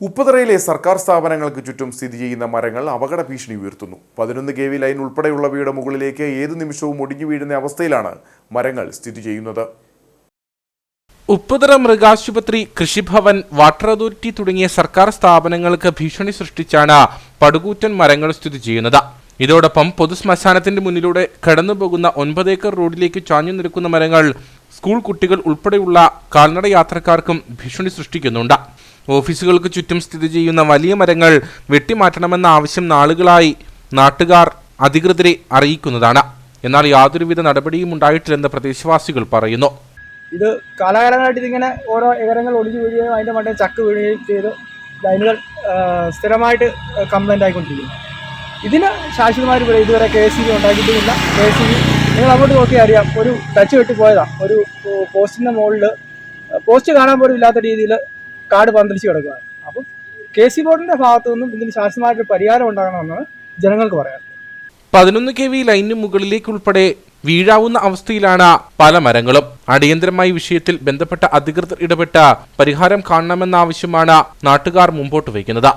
ഉപ്പുതറയിലെ സർക്കാർ സ്ഥാപനങ്ങൾക്ക് ചുറ്റും സ്ഥിതി ചെയ്യുന്ന മരങ്ങൾ അപകട ഭീഷണി ഉയർത്തുന്നു. പതിനൊന്ന് കെ വി ലൈൻ ഉൾപ്പെടെയുള്ളവയുടെ മുകളിലേക്ക് ഏതു നിമിഷവും ഒടിഞ്ഞു വീഴുന്ന അവസ്ഥയിലാണ് മരങ്ങൾ സ്ഥിതി ചെയ്യുന്നത്. ഉപ്പുതറ മൃഗാശുപത്രി കൃഷിഭവൻ വാട്ടർ അതോറിറ്റി തുടങ്ങിയ സർക്കാർ സ്ഥാപനങ്ങൾക്ക് ഭീഷണി സൃഷ്ടിച്ചാണ് പടുകൂറ്റൻ മരങ്ങൾ സ്ഥിതി ചെയ്യുന്നത്. ഇതോടൊപ്പം പൊതുശ്മശാനത്തിന്റെ മുന്നിലൂടെ കടന്നുപോകുന്ന ഒൻപത് ഏക്കർ റോഡിലേക്ക് ചാഞ്ഞു നിൽക്കുന്ന മരങ്ങൾ സ്കൂൾ കുട്ടികൾ ഉൾപ്പെടെയുള്ള കാൽനട യാത്രക്കാർക്കും ഭീഷണി സൃഷ്ടിക്കുന്നുണ്ട്. ഓഫീസുകൾക്ക് ചുറ്റും സ്ഥിതി ചെയ്യുന്ന വലിയ മരങ്ങൾ വെട്ടിമാറ്റണമെന്ന ആവശ്യം നാളുകളായി നാട്ടുകാർ അധികൃതരെ അറിയിക്കുന്നതാണ്. എന്നാൽ യാതൊരുവിധ നടപടിയും ഉണ്ടായിട്ടില്ലെന്ന് പ്രദേശവാസികൾ പറയുന്നു. ഇത് കാലാകാലങ്ങളായിട്ട് ഇതിങ്ങനെ ഓരോ ഏകരങ്ങൾ ഒളിഞ്ഞു വീഴുകയും അതിന്റെ മണ്ടയിൽ ചക്ക് വീഴുകയും ചെയ്ത് ലൈനുകൾ സ്ഥിരമായിട്ട് കംപ്ലൈന്റ് ആയിക്കൊണ്ടിരിക്കുന്നു. ഇതിന് ശാശ്വതമായിട്ട് ഇതുവരെ കെ എസ് സി ബി ഉണ്ടാക്കിയിട്ടുമില്ല. കെ എസ് സി ബി നിങ്ങൾ അങ്ങോട്ട് നോക്കിയാൽ അറിയാം. ഒരു ടച്ച് വെട്ടി പോയതാണ് ഒരു പോസ്റ്റിന്റെ മുകളിൽ പോസ്റ്റ് കാണാൻ പോലും ഇല്ലാത്ത രീതിയിൽ കാട് പന്തലിച്ച് കിടക്കുകയാണ് അപ്പം കെ സി ബോർഡിന്റെ ഭാഗത്തു നിന്നും ഇതിന് ശാശ്വതമായിട്ട് പരിഹാരം ഉണ്ടാകണമെന്നാണ് ജനങ്ങൾക്ക് പറയാൻ പതിനൊന്ന് കെ വി ലൈനിന് മുകളിലേക്കുൾപ്പെടെ വീഴാവുന്ന അവസ്ഥയിലാണ് പല മരങ്ങളും. അടിയന്തരമായി വിഷയത്തിൽ ബന്ധപ്പെട്ട അധികൃതർ ഇടപെട്ട് പരിഹാരം കാണണമെന്ന ആവശ്യമാണ് നാട്ടുകാർ മുമ്പോട്ട് വയ്ക്കുന്നത്.